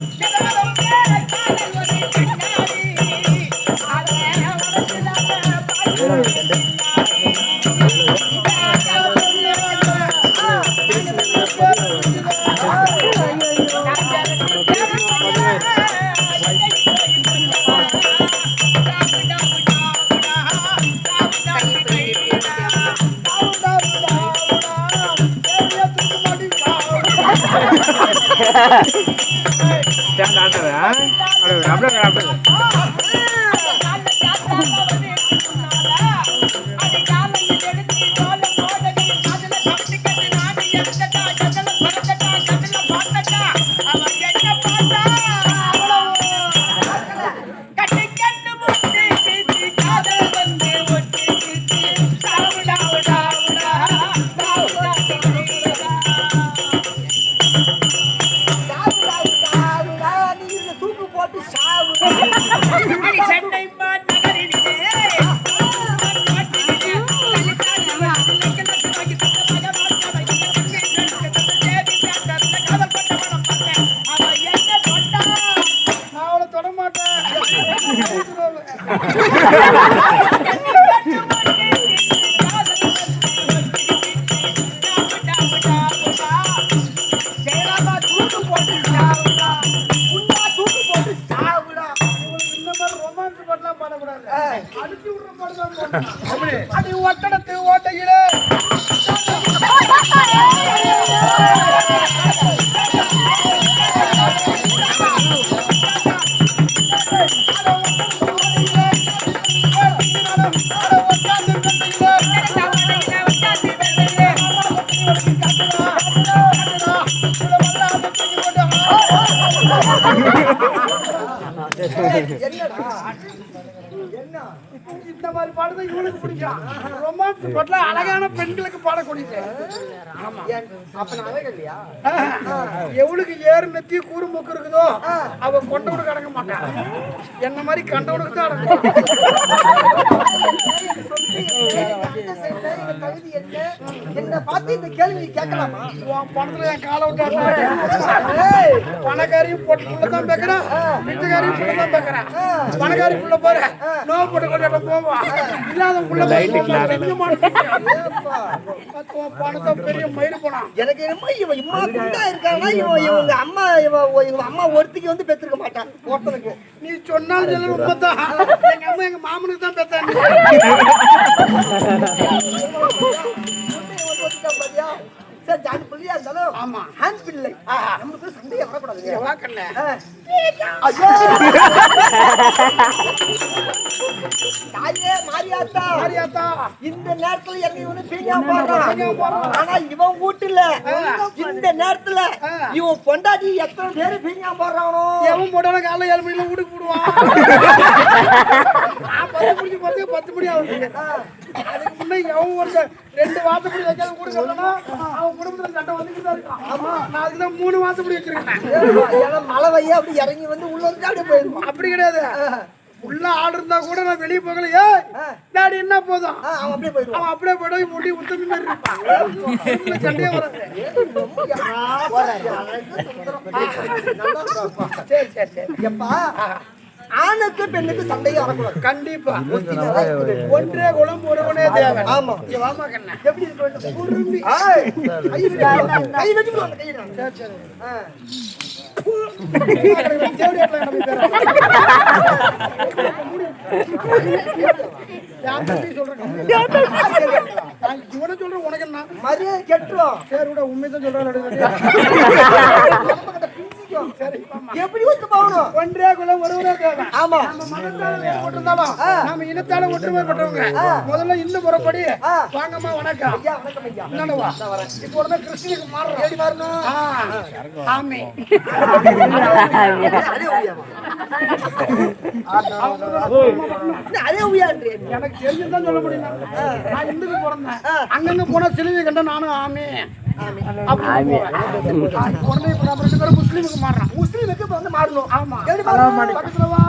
慢 走 அப்படியே அப்படியே சாவு சென்னை மாதிரி ரொமான்ஸ் பண்ணலாம் பண்ணக்கூடாது அடிச்சு விடுற மாதிரி தான் போடணும். அடி ஒட்டடத்து ஓட்டையிலே இந்த மாதிரி பாட்டு தான் இவனுக்கு பிடிக்கும் ரொமான்ஸ் பாட்டுல அழகான பெண்களுக்கு பாடக்கூடியது எவளுக்கு ஏறு நெத்தி கூறுமுக்கு இருக்குதோ அவ கொண்டவனுக்கு அடங்க மாட்டான் என்ன மாதிரி கண்டவனுக்கு தான் அடங்கும் என்ன என்ன பார்த்து இந்த கேள்வி கேட்கலாமா உன் பணத்துல என் கால விட்டு பணக்காரியும் பொட்டுக்குள்ள தான் பேக்குறான் பிச்சைக்காரியும் புள்ள தான் பேக்குறான் பணக்காரி புள்ள பாரு நோவு போட்டு கொண்டாட போவான் இல்லாத புள்ள பணத்தை பெரிய மயிறு போனான் எனக்கு என்னமோ இவன் இம்மா குண்டா இருக்கானா இவன் இவங்க அம்மா இவன் இவங்க அம்மா ஒருத்திக்கு வந்து பெற்றிருக்க மாட்டான் ஒருத்தனுக்கு நீ சொன்னாலும் சொல்ல உண்மைதான். எங்க அம்மா எங்க மாமனுக்கு தான் பேத்தாங்க 頑張れ頑張れ。சரி ஜாதி பிள்ளையா இருந்தாலும் ஆமா. ஆண் பிள்ளை நம்மளுக்கு சண்டையை வரக்கூடாது. வாக்கல்ல தாயே மாரியாத்தா. மாரியாத்தா. இந்த நேரத்துல எங்க இவனு பீங்கா போடுறான். ஆனா இவன் வீட்டுல இந்த நேரத்துல இவன் பொண்டாட்டி எத்தனை பேரு பீங்கா போடுறானோ? எவன் போட்டாலும் காலைல ஏழு மணில வீட்டுக்கு போடுவான். பத்து போறதுக்கு பத்து மணி ஆகுது. அதுக்கு முன்னே எவன் ஒரு ரெண்டு வாசப்படி வைக்காத கட்டணும் அவன் குடும்பத்துல சட்டம் வந்துட்டு தான் இருக்கான். ஆமா நான் அதுக்குதான் மூணு வாசப்படி வச்சிருக்கேன். ஏன்னா மழை வைய அப்படி இறங்கி வந்து உள்ள வந்து அப்படியே போயிருப்பான் அப்படி கிடையாது. உள்ள ஆடு இருந்தா கூட நான் வெளியே போகல. ஏய் டாடி என்ன போதும்? அவன் அப்படியே போயிருவான் அவன் அப்படியே போய்ட்டு முடி உத்தமி மாதிரி இருப்பான். வீட்டுல சண்டையே வராது. சரி சரி சரி. எப்பா ஆணுக்கு பெண்ணுக்கு சண்டையும் வரக்கூடாது. கண்டிப்பா. ஒன்றே குலம் ஒருவனே தேவன். ஆமா. இங்க வாமா கண்ணா. எப்படி இருக்க கை சொல்றேன் உனக்கு என்ன மரியாதை கெட்டுரும். சரி விட உண்மை தான் சொல்றேன் ஆமா. எப்படி ஒத்து போகணும்? ஒன்றே குலம் தேவன். ஆமா. வேறுபட்டிருந்தாலும் நம்ம இனத்தால ஒற்றுமைப்பட்டவங்க முதல்ல இந்து முறைப்படி வாங்கம்மா வணக்கம். ஐயா வணக்கம் ஐயா. என்னவா இப்போ உடனே கிறிஸ்டினுக்கு மாறுறோம். எப்படி ஆ, ஆமே அதே எனக்கு தெரிஞ்சுதான் சொல்ல முடியும்? நான் இந்துக்கு பிறந்தேன். அங்கங்க போனா சிலுவை கண்ட நானும் ஆமே. உடனே இப்ப நம்ம ரெண்டு பேரும் முஸ்லீமுக்கு மாறுறோம் முஸ்லீமுக்கு இப்ப வந்து மாறணும். ஆமா. எப்படி மாறணும்? பக்கத்துல வா.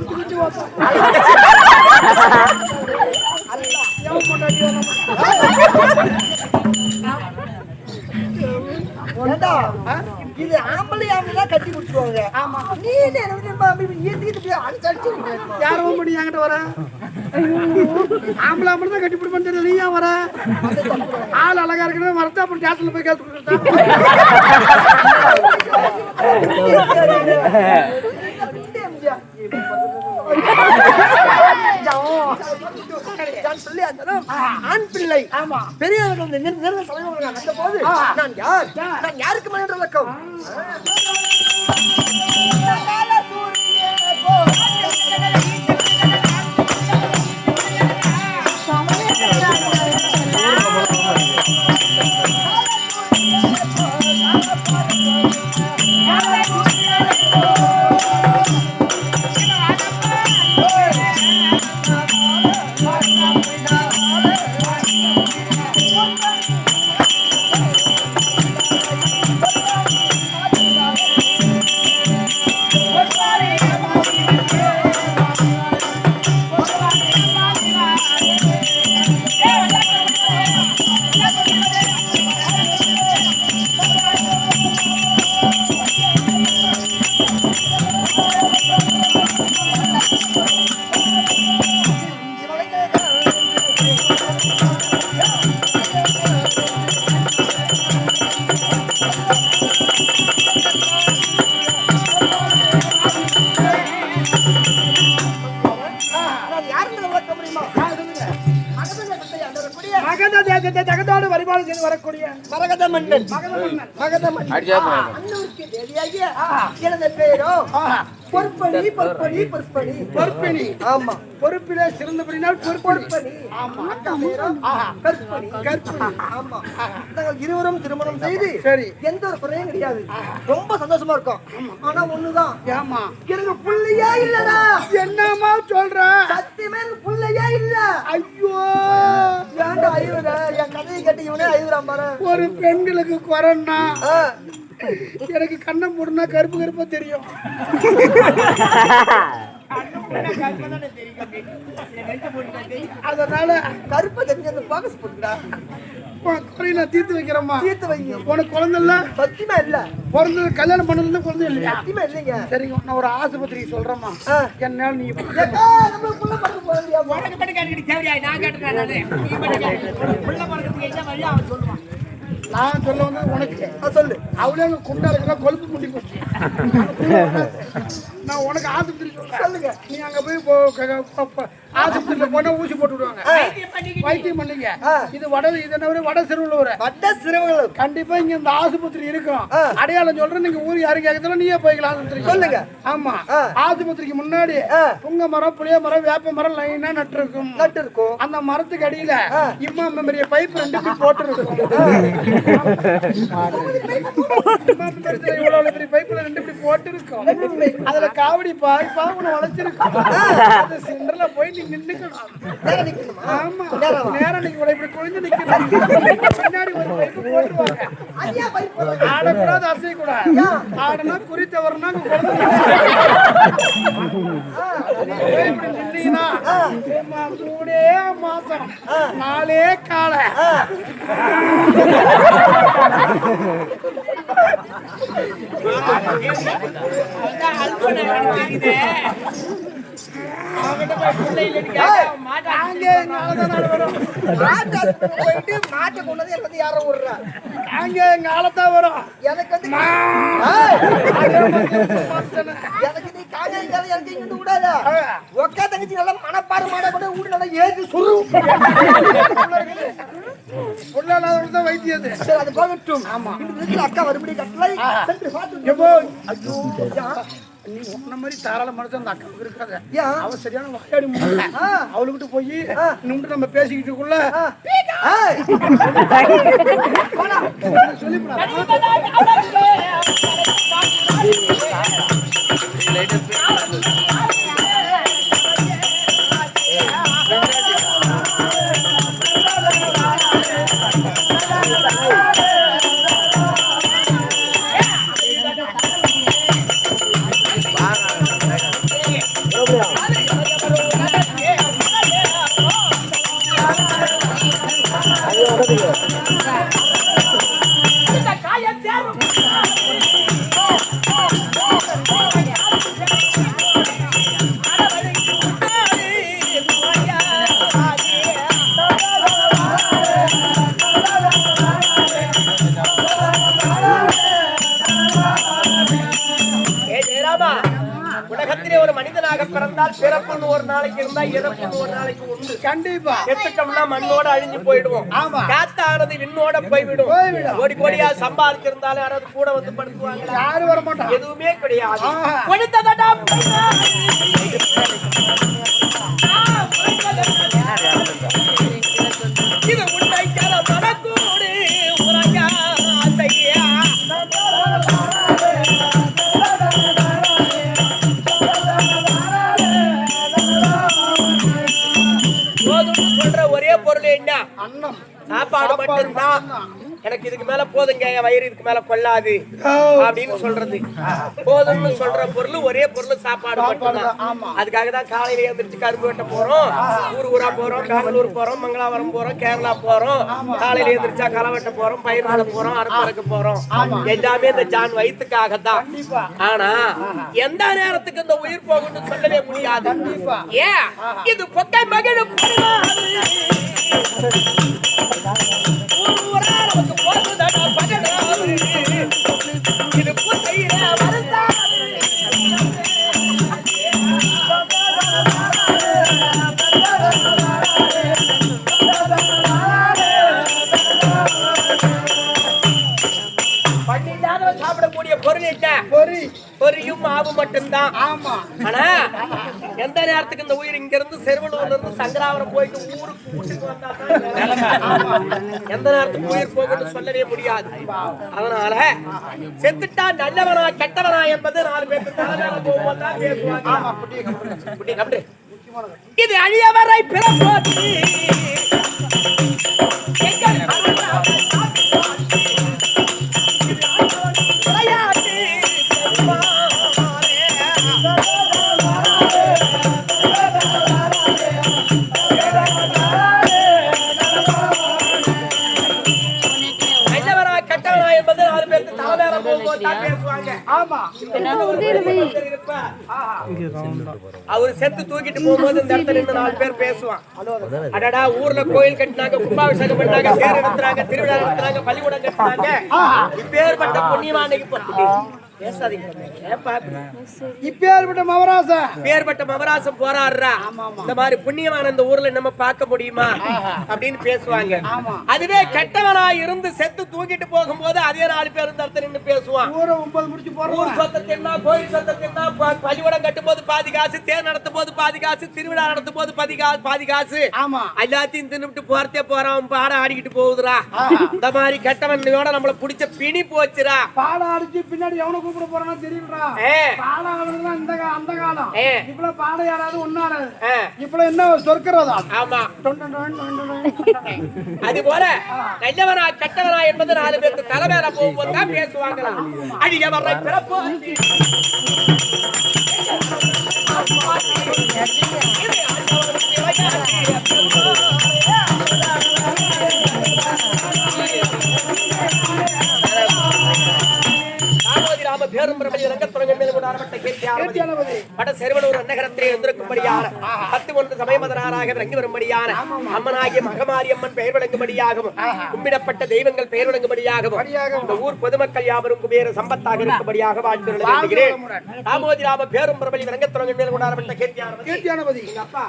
குச்சி குச்சி வாப்பா. எவன் பொண்டாட்டியோ நம்ம. ஏண்டா இது ஆம்பளை ஆம்பளை கட்டி கொடுத்துருவாங்க ஆமா. நீ போய் அடிச்சு விடுங்க. யாரும் முடி என்கிட்ட வர ஆம்பளை ஆம்பளை தான் கட்டி பிடிப்பான்னு தெரியல நீ ஏன் வர ஆள் அழகா இருக்கணும் வரத்தா அப்புறம் ஜாஸ்தியில் போய் இந்த எம்ஜிஆர். நான் சொல்லி அந்த ஆண் பிள்ளை. ஆமா. பெரியவர்கள் வந்து நிறு- நிறுத்த போது நான் யார்? நான் யாருக்கு மனித விளக்கம் நான் மன்னன் மகத மன்னன் அடிச்சா போதும். அண்ணனுக்கு தேவியாகிய எனது பேரோ? பொற்பணி பொற்பணி பொற்பணி. பொறுப்பினி ஆமா. பொறுப்பிலே சிறந்தபடினால் பொற்பணி. கற்பணி. கற்பணி. ஆமா. நாங்கள் இருவரும் திருமணம் செய்து சரி. எந்த ஒரு குறையும் கிடையாது. ரொம்ப சந்தோஷமா இருக்கும். ஆனா ஒண்ணுதான் ஏமா எனக்கு புள்ளையே இல்லடா. என்னம்மா சொல்ற? சத்தியமே எனக்கு புள்ளையே இல்ல. ஐயோ. ஏன்டா ஐவர என் கதையை கேட்டு இவனே பாரு. ஒரு பெண்களுக்கு குறைன்னா எனக்கு கண்ணை மூடுனா கருப்பு கருப்பா தெரியும். அதனால கருப்பை தெரிஞ்சு போக்கஸ் போட்டுடா குறையை நான் தீர்த்து வைக்கிறேம்மா. தீர்த்து வைங்க. உனக்கு குழந்தை இல்ல? சத்தியமா இல்ல. பிறந்தது கல்யாணம் பண்ணதுல குழந்தை இல்லையா? சத்தியமா இல்லைங்க. சரிங்க நான் ஒரு ஆஸ்பத்திரிக்கு சொல்றேம்மா. என்னால நீ நான் கேட்டுக்கிறேன் நானு சொல்ல வந்தது உனக்கு. சொல்லு. அவளே குண்டா இருக்கிற கொழுப்பு முண்டி போச்சு. நான் உனக்கு ஆஸ்பத்திரி சொல்லுங்க. நீ அங்க போய் ஆஸ்பத்திரியில போனா ஊசி போட்டு விடுவாங்க. வைத்தியம் பண்ணீங்க. இது வட இது என்ன? வட சிறுவலூர் வட்ட சிறுவர்கள் கண்டிப்பா இங்க இந்த ஆஸ்பத்திரி இருக்கும். அடையாளம் சொல்றேன் நீங்க ஊர் யாரும் கேட்கறதுல நீயே போய்க்கலாம் ஆஸ்பத்திரி சொல்லுங்க. ஆமா. ஆஸ்பத்திரிக்கு முன்னாடி. புங்க மரம் புளிய மரம் வேப்ப மரம் லைனா நட்டு இருக்கும் நட்டு இருக்கும் அந்த மரத்துக்கு அடியில. இம்மா மெமரிய பைப் ரெண்டு போட்டு இருக்கும் இவ்வளவு பெரிய பைப்ல ரெண்டு இப்படி போட்டு இருக்கும் அதுல காவடி பாய் பாவுன வளைச்சிருக்கும் அந்த சென்டர்ல போய் நிக்கணுமா? ஆமா? நேரம் நீங்க இப்படி குனிஞ்சு நிக்கணும். பின்னாடி ஒரு பைப் போட்டுருவாங்க? ஆடக்கூடாது அசையக்கூடாது. ஆடுனா குறி தவறுனா குழந்தை நின்னீங்கன்னா, மூணே மாசம். நாலே காலை. அதான் அல்பனை தெரியுதே மாட்டு ஆஸ்பத்திரி போயிட்டு மாட்டை கொண்டு வந்து எனக்கு வந்து யாரோ விடுறா. அங்கே எங்க ஆளத்தான் வரும் எனக்கு வந்து. எனக்கு நீ காலை எனக்கு இங்க விடாத. ஒக்கா தங்கச்சி நல்லா மனப்பாரு மாட கூட ஊடு நல்லா ஏறி சுரு அது. சரி அது போகட்டும் ஆமா அக்கா வரும்படி கட்டளை சென்று பார்த்து எப்போ ஐயோ நீ உன்ன மாதிரி தாராள மனசு அந்த அக்காவுக்கு இருக்காத. ஏன்? அவ சரியான வாயாடி முடியல. அவளுக்கிட்ட போய் நின்று நம்ம பேசிக்கிட்டுக்குள்ள ஏய், சொல்லிவிடா 受不了。ஒரு நாளைக்கு இருந்தா இறப்புன்னு ஒரு நாளைக்கு உண்டு. கண்டிப்பா. செத்துட்டோம்னா மண்ணோட அழிஞ்சு போயிடுவோம். ஆமா. காத்தானது விண்ணோட போய்விடும். கோடி கோடியா சம்பாதிச்சிருந்தாலும் யாராவது கூட வந்து படுத்துவாங்களா? யாரும் வர மாட்டான் எதுவுமே கிடையாது. கொடுத்ததடா போதும்னு சொல்ற ஒரே பொருள் என்ன? அண்ணம் சாப்பாடு மட்டும்தான். எனக்கு இதுக்கு மேல போதுங்க என் வயிறு இதுக்கு மேல கொள்ளாது. அப்படின்னு சொல்றது. போதும்னு சொல்ற பொருள் ஒரே பொருள் சாப்பாடு மட்டும்தான். அதுக்காக தான் காலையில எழுந்திரிச்சு கரும்பு வெட்ட போறோம். ஊர் ஊரா போறோம் பெங்களூர் போறோம் மங்களாபுரம் போறோம் கேரளா போறோம். காலையில எழுந்திரிச்சா களை வெட்ட போறோம் பயிர் நட போறோம் அறுப்பறக்க போறோம். எல்லாமே இந்த ஜான் வயிற்றுக்காக தான். ஆனா எந்த நேரத்துக்கு இந்த உயிர் போகும்னு சொல்லவே முடியாது. ஏன்? இது பொக்கை மகிழும் சங்கராபுரம் போயிட்டு ஊருக்கு வந்தா எந்த நேரத்துக்கு உயிர் போகும்னு சொல்லவே முடியாது. அதனால செத்துட்டா நல்லவனா கெட்டவனா என்பது நாலு பேருக்கு. இது அழியவரை பிறப்போது அவரு செத்து தூக்கிட்டு போகும்போது இந்த இடத்துல நின்னு நாலு பேர் பேசுவான். அடடா ஊர்ல கோயில் கட்டினாங்க கும்பாபிஷேகம் பண்ணாங்க தேர் எடுத்துறாங்க திருவிழா நடத்துறாங்க பள்ளிக்கூடம் கட்டினாங்க. இப்பேற்பட்ட புண்ணியமா அன்னைக்கு இப்பேற்பட்ட மவராச பேர்பட்ட மவராசம் போராடுறா. இந்த மாதிரி புண்ணியமான இந்த ஊர்ல நம்ம பார்க்க முடியுமா? அப்படின்னு பேசுவாங்க. அதுவே கெட்டவனா இருந்து செத்து தூக்கிட்டு போகும்போது அதே நாலு பேர் இந்த நின்னு பேசுவான். ஊரை ஒன்பது முடிச்சு ஊர் போடுறோம் சொத்தை தின்னா கோயில் சொத்தை தின்னா பள்ளிக்கூடம் கட்டும் போது பாதி காசு தேர் நடத்தும் போது பாதி காசு திருவிழா நடத்தும் போது பாதி காசு பாதி காசு. ஆமா. எல்லாத்தையும் தின்னுட்டு போறதே போறான் பாட ஆடிக்கிட்டு போகுதுடா. இந்த மாதிரி கெட்டவனோட நம்மள புடிச்ச பிணி போச்சுடா. பாடம் அடிச்சு பின்னாடி கூப்பிட போறானோ தெரியும்டா பாடம் கா- அந்த காலம். ஏ. இப்பல பாடம் யாராவது ஒன்னாடாது ஏ, இப்பல என்ன சொர்க்கிறதா ஆமா. அது போல நல்லவனா கெட்டவனா என்பது நாலு பேருக்கு தலைமையில போகும்போது தான் பேசுவாங்களாம் அடியவரை பிறப்பு? பிரபலி ரங்கத்துறங்கள் மேல் கொண்டாடப்பட்ட கேட்டியானவதி பட செருவனூர் நகரத்திலே இருந்திருக்கும்படியான பத்து ஒன்று சமயமதனாராக விளங்கி வரும்படியான அம்மனாகிய மகமாரி அம்மன் பெயர் விளங்கும்படியாகவும் கும்பிடப்பட்ட தெய்வங்கள் பெயர் விளங்கும்படியாகவும் இந்த ஊர் பொதுமக்கள் யாவரும் குபேர சம்பத்தாக இருக்கும்படியாக வாழ்த்து வேண்டுகிறேன் ராமோதி ராம பேரும் பிரபலி ரங்கத்துறங்கள் மேல் கொண்டாடப்பட்ட கேட்டியானவதி கீர்த்தியானபதி எங்க அப்பா?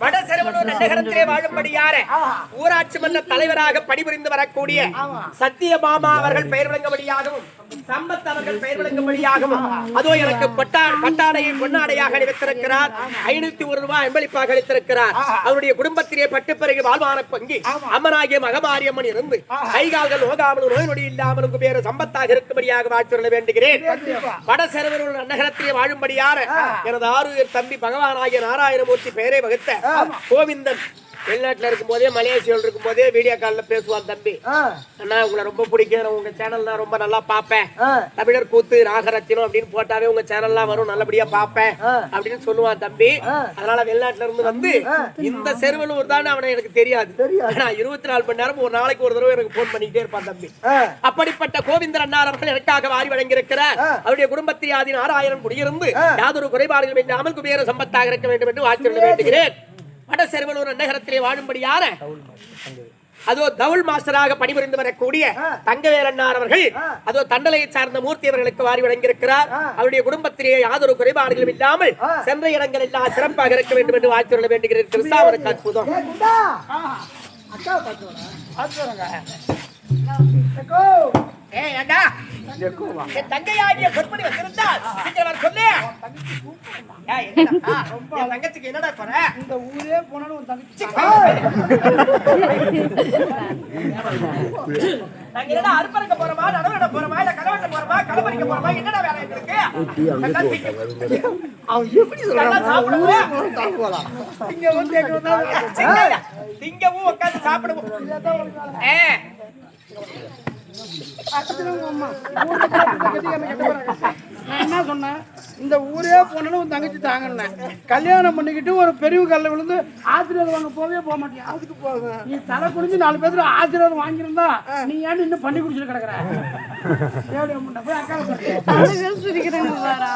வட செருவனூர் நகரத்திலே வாழும்படியார ஊராட்சி மன்ற தலைவராக பணிபுரிந்து வரக்கூடிய சத்தியபாமா அவர்கள் பெயர் விளங்கும்படியாகவும் சம்பத் அவர்கள் பெயர் விளங்கும்படியாகவும் அதோ எனக்கு பட்டா பட்டாடையை பொன்னாடையாக அளித்திருக்கிறார் ஐநூத்தி ஒரு ரூபாய் அன்பளிப்பாக அளித்திருக்கிறார். அவருடைய குடும்பத்திலே பட்டுப்பிறகு வாழ்வான பங்கி அம்மனாகிய மகமாரியம்மன் இருந்து கைகால்கள் நோகாமலும் நோய் நொடி இல்லாமலும் பேரு சம்பத்தாக இருக்கும்படியாக வாழ்த்து சொல்ல வேண்டுகிறேன் வட செருவனூர் நகரத்திலே வாழும்படியார எனது ஆறுயிர் தம்பி பகவானாகிய நாராயணமூர்த்தி பெயரை வகுத்த கோவிந்தன் வெளிநாட்டுல இருக்கும் போதே மலேசியாவில் இருக்கும் போதே வீடியோ கால்ல பேசுவான் தம்பி அண்ணா உங்களை ரொம்ப பிடிக்கும் நான் உங்க சேனல் தான் ரொம்ப நல்லா பார்ப்பேன் ஆ. தமிழர் கூத்து நாகரத்தினம் அப்படின்னு போட்டாவே உங்க சேனல்லாம் வரும் நல்லபடியா பார்ப்பேன் ஆ. அப்படின்னு சொல்லுவான் தம்பி. அதனால வெளிநாட்டுல இருந்து வந்து இந்த செருவலூர் தான் அவனை எனக்கு தெரியாது. ஆனா இருபத்தி நாலு மணி நேரம் ஒரு நாளைக்கு ஒரு தடவை எனக்கு போன் பண்ணிக்கிட்டே இருப்பான் தம்பி. அப்படிப்பட்ட கோவிந்தர் அண்ணார் அவர்கள் எனக்காக வாரி வழங்கியிருக்கிறார். அவருடைய குடும்பத்தில் ஆதி நாராயணன் குடியிருந்து. யாதொரு குறைபாடுகள் இல்லாமல் குபேர சம்பத்தாக இருக்க வேண்டும் என்று வாழ்த்து வேண்டுகிறேன் வட செருவலூர் நகரத்திலே வாழும்படி யார அதோ தவுல் மாஸ்டராக பணிபுரிந்து வரக்கூடிய ஆ. தங்கவேலன்னார் அவர்கள். அதோ தண்டலையை சார்ந்த மூர்த்தி அவர்களுக்கு வாரி வழங்கியிருக்கிறார். அவருடைய குடும்பத்திலே யாதொரு குறைபாடுகளும் இல்லாமல். சென்ற இடங்கள் எல்லாம் சிறப்பாக இருக்க வேண்டும் என்று வாழ்த்து சொல்ல வேண்டுகிறேன் அற்புதம். பார்த்து வரேங்க. அக்கோ. ஏய் ஏண்டா என் தங்கையாகிய பொற்படி வந்திருந்தால் சீக்கிரம் வர சொல்லு? என் தங்கச்சிக்கு என்னடா குறை? இந்த ஊரே போனாலும் உன் தங்கச்சி நாங்க என்னடா அறுப்பறுக்க போறோமா நடவடிக்க போறோமா இல்ல களவெட்ட போறோமா களப்பறிக்க போறோமா? என்னடா வேலை திங்க- அவன் எப்படி சாப்பிடுவோம். வந்து சிங்கங்க, திங்கவும் உட்கார்ந்து சாப்பிடுவோம். நான் என்ன சொன்னேன்? இந்த ஊரே போனாலும் உன் தங்கச்சி தாங்கன்னேன். கல்யாணம் பண்ணிக்கிட்டு ஒரு பெரிய கல்ல விழுந்து ஆசீர்வாதம் வாங்க போவே போக மாட்டியா? அதுக்கு போவேன் நீ தலை குடிஞ்சு நாலு பேருக்கு ஆசீர்வாதம் வாங்கியிருந்தா நீ ஏன் இன்னும் பண்ணி குடிச்சிட்டு கிடக்குற? போய் அக்கா பாரா.